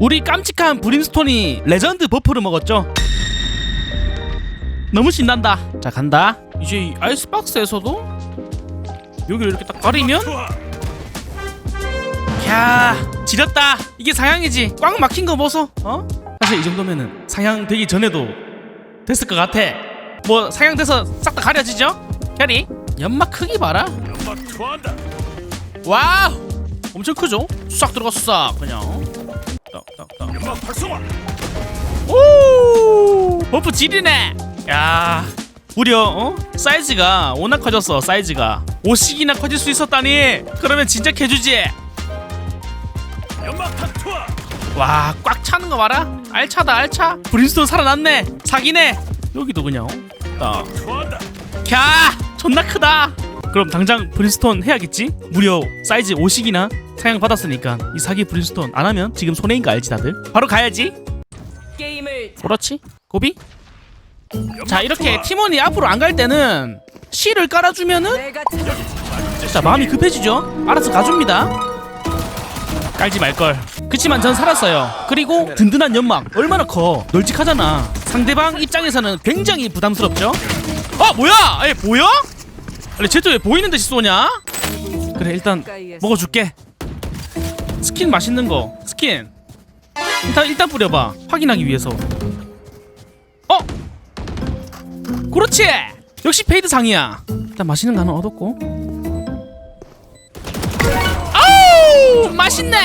우리 깜찍한 브림스톤이 레전드 버프를 먹었죠? 너무 신난다. 자 간다. 이제 이 아이스박스에서도 여기를 이렇게 딱 가리면 야 지렸다. 이게 상향이지. 꽉 막힌 거 보소 어? 사실 이 정도면은 상향 되기 전에도 됐을 것 같아. 뭐 상향돼서 싹 다 가려지죠? 캐리 연막 크기 봐라. 연막 투하한다. 와우! 엄청 크죠? 싹 들어갔어 싹 그냥 딱딱딱 연막 활성화. 오! 버프 지리네. 야 무려 어? 사이즈가 워낙 커졌어 사이즈가. 5씩이나 커질 수 있었다니. 그러면 진짜 개주지. 연막탄 투하. 와꽉 차는 거 봐라. 알차다 알차. 브림스톤 살아났네. 사기네. 여기도 그냥 딱 투하한다. 캬 존나 크다. 그럼 당장 브림스톤 해야겠지? 무려 사이즈 5씩이나 사양 받았으니까 이 사기 브림스톤 안 하면 지금 손해인 거 알지 다들? 바로 가야지. 게임을 그렇지? 고비? 자 이렇게. 팀원이 앞으로 안 갈 때는 C를 깔아주면은 내가 찾아 자 마음이 급해지죠? 알아서 가줍니다. 깔지 말걸. 그치만 전 살았어요. 그리고 든든한 연막. 얼마나 커. 널찍하잖아. 상대방 입장에서는 굉장히 부담스럽죠? 아 뭐야? 에 보여? 아니 쟤도 왜 보이는 듯이 쏘냐? 그래 일단 먹어줄게 스킨 맛있는 거. 스킨. 일단 일단 뿌려봐. 확인하기 위해서. 어? 그렇지! 역시 페이드 상이야. 일단 맛있는 거 하나 얻었고. 아우! 맛있네!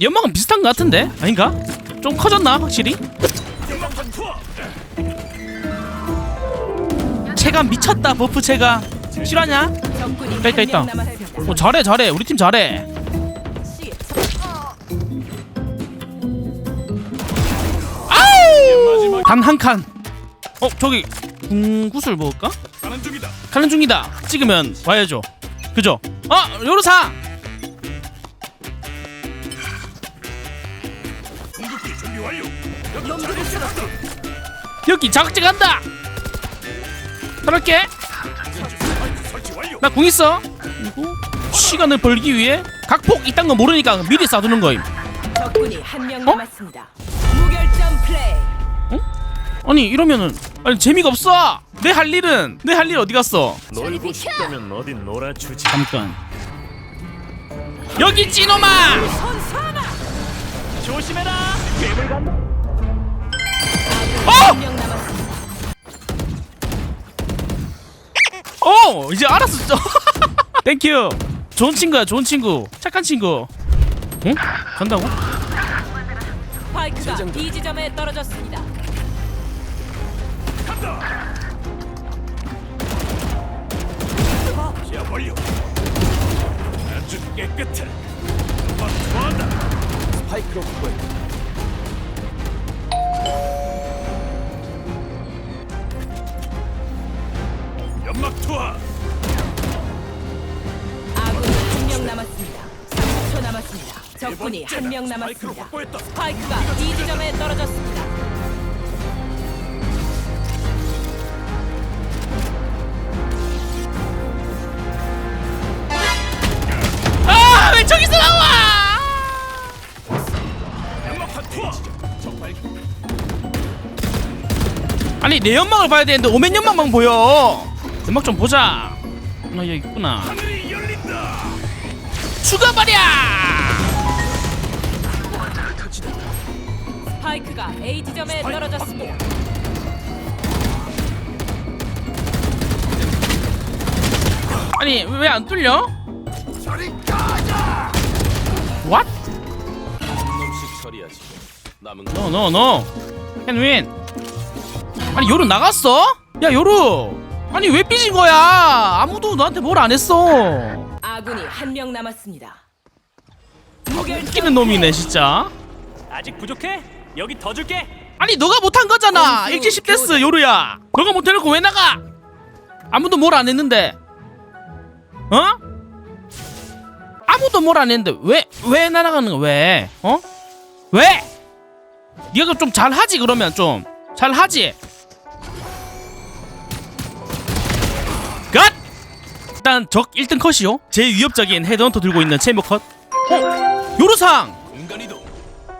연막은 비슷한 것 같은데? 아닌가? 좀 커졌나 확실히? 체감 미쳤다 버프 체감 실화냐? 있다, 있다. 오 잘해 잘해. 우리 팀 잘해 단 한 칸 어 저기 궁구슬 먹을까? 가는 중이다. 가는 중이다 찍으면 와야죠 그죠? 어 요르상 공격기 준비 완료. 연기를 쓸었어. 여기 자극제 간다 그럴게 스파이크 설치 완료. 나 궁 있어 그리고 시간을 벌기 위해 각폭 이딴 거 모르니까 미리 쏴두는 거임 적군이 한명 어? 남았습니다. 무결점 플레이. 아니 이러면은 아니 재미가 없어 내 할 일은 내 할 일 어디 갔어 놀고 싶다면 어딘 놀아주지. 잠깐 여기 선사나. 조심해라. 어! 남았습니다. 어 이제 알았어 땡큐 좋은 친구야 좋은 친구 착한 친구 응? 간다고? 스파이크가 B 지점에 떨어졌습니다. 간다. 시야 완료. 아주 깨끗해. 연막 투하한다. 스파이크로 확보해. 연막 투하. 아군이 한 명 남았습니다. 30초 남았습니다. 적군이 한명 스파이크로 남았습니다. 스파이크가 B 지점에 떨어졌습니다. 아니 내 연막을 봐야 되는데 오멘 연막만 보여 연막 좀 보자 아 여기 있구나. 죽어버려 스파이크가 A 지점에 떨어졌습니다. 아니 왜 안 뚫려? What? No no no Can win 아니 요루 나갔어? 야 요루 아니 왜 삐진 거야 아무도 너한테 뭘 안 했어 아군이 한 명 남았습니다. 무결점 웃기는 놈이네 진짜 아직 부족해? 여기 더 줄게. 아니 너가 못한 거잖아 공수 일제 10대스 요루야 너가 못해놓고 왜 나가 아무도 뭘 안 했는데 어? 아무도 뭘 안 했는데 왜 왜 날아가는 거야 왜 어? 왜? 네가 좀 잘하지 그러면 좀 잘하지 일단 적 1등 컷이요 제일 위협적인 헤드헌터 들고 있는 체모 컷 어? 요루상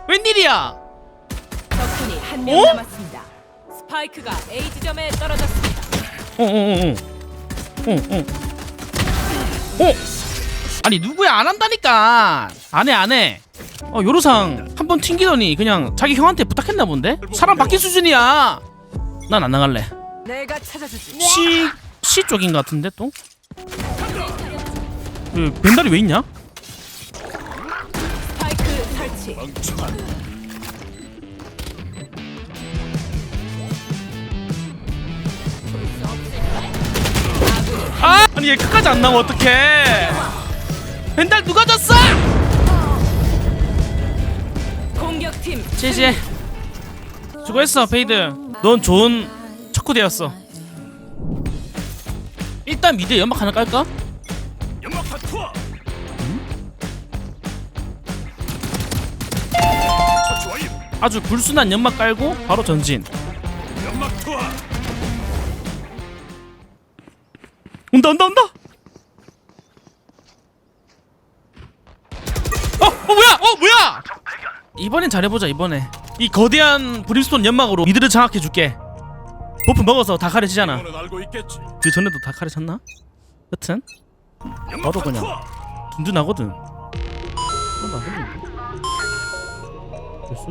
웬일이야? 적군이 한 명 어? 남았습니다. 스파이크가 A 지점에 떨어졌습니다. 어어어어. 어어. 어. 아니 누구야 안 한다니까. 안해 안 해. 어 요로상 한 번 튕기더니 그냥 자기 형한테 부탁했나 본데? 사람 바뀐 수준이야. 난 안 나갈래. 내가 찾아주지. C C 쪽인 것 같은데 또? 그 벤달이 왜 있냐? 스파이크 설치. 아 아니 얘 끝까지 안 나면 어떡해? 벤달 누가 졌어? 공격팀 제제 수고했어 페이드 넌 좋은 척후대였어 일단 미드 연막 하나 깔까? 연막탄 투하. 아주 불순한 연막 깔고 바로 전진 연막 투하. 온다 온다 온다 어! 어 뭐야! 어 뭐야! 이번엔 잘해보자 이번에 이 거대한 브림스톤 연막으로 미드를 장악해줄게 버프 먹어서 다 가려지잖아. 그 전에도 다 가려졌나? 여튼 나도 그냥. 든든하거든. 됐어?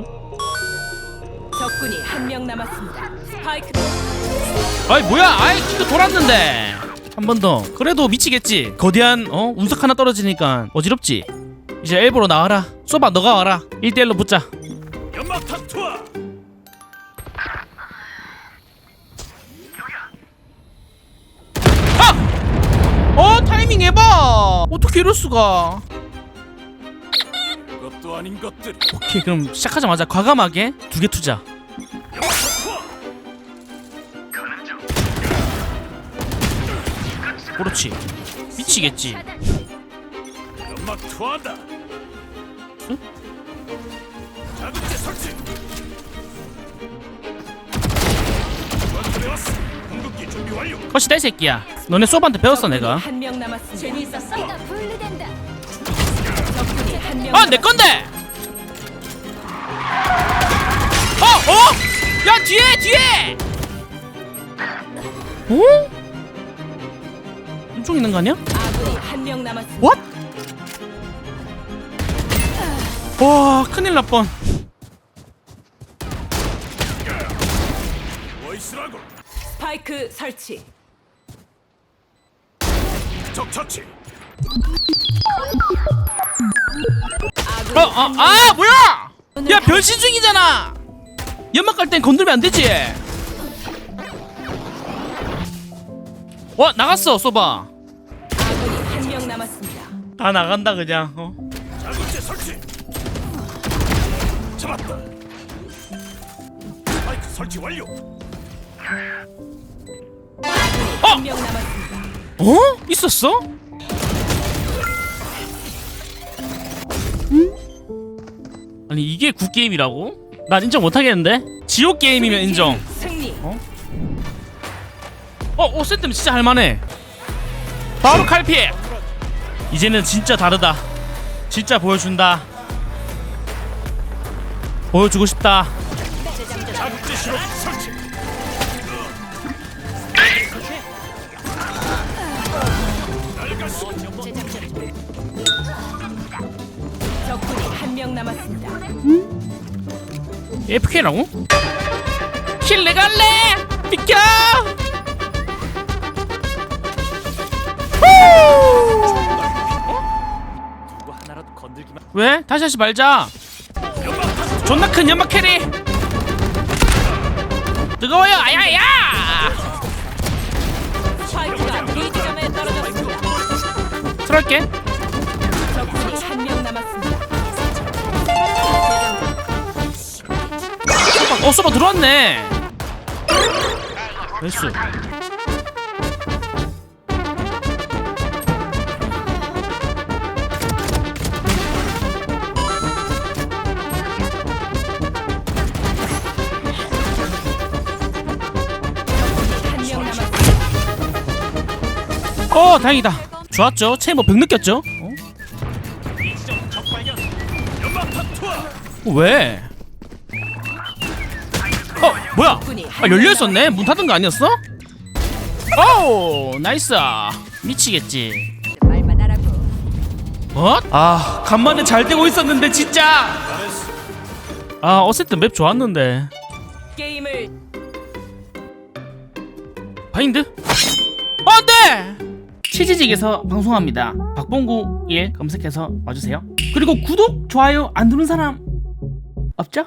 적군이 한 명 남았습니다. 스파이크 아이 뭐야! 아이 키가 돌았는데! 한 번 더. 그래도 미치겠지. 거대한 어? 운석 하나 떨어지니까 어지럽지. 이제 엘보로 나와라. 쏘바 너가 와라. 1대1로 붙자. 연막탄 투 어 타이밍 해봐 어떻게 이럴 수가 그것도 아닌 것들. 오케이 그럼 시작하자마자 과감하게 두 개 투자. 그렇지 미치겠지 연막. 응? 자극제 설치. 전투에 왔어. 공격기 준비 완료. 컷이다 이 새끼야 너네 쏘바한테 배웠어 내가 한 명 남았습니다. 재미있었어? 이가 분리된다. 적군이 한 명. 아 내 건데 어 어? 야 뒤에 뒤에 어? 이쪽 있는 거 아니야? 아군이 한명 남았습니다. What? 와 큰일 날 뻔. 뭐 있으라고? 스파이크 설치. 적 처치. 아군 어, 어, 아 뭐야? 야 변신 중이잖아. 연막 갈 땐 건들면 안 되지. 와 나갔어 쏘봐. 아군이 한 명 남았습니다. 다 나간다 그냥. 어? 자극제 설치. 잡았다. 스파이크 설치 완료. 한명 남았습니다. 어? 있었어? 아니 이게 굿 게임이라고? 난 인정 못 하겠는데. 지옥 게임이면 인정. 승리. 어, 어, 샌템 진짜 할만해. 바로 칼피. 이제는 진짜 다르다. 진짜 보여준다. 보여주고 싶다. 적군이 한 명 남았습니다. AFK라고? 비켜! 후! 누구 하나라도 건들기만. 왜? 다시 하지 말자. 존나 큰 연막 캐리. 뜨거워요, 아야야! 스파이크가 B 지점에 떨어졌습니다. 남았습니다. 어, 서버 들어왔네. 나이스. 어, 다행이다. 좋았죠. 체뭐 병 느꼈죠? 어? 왜? 어 뭐야? 아 열려 있었네. 문 닫은 거 아니었어? 오 나이스. 미치겠지. 말만 하라고. 어? 아 간만에 잘 되고 있었는데 진짜. 아 어쨌든 맵 좋았는데. 게임을 바인드? 안돼! 치즈직에서 방송합니다. 박봉구 일 검색해서 와주세요. 그리고 구독, 좋아요 안 누른 사람 없죠?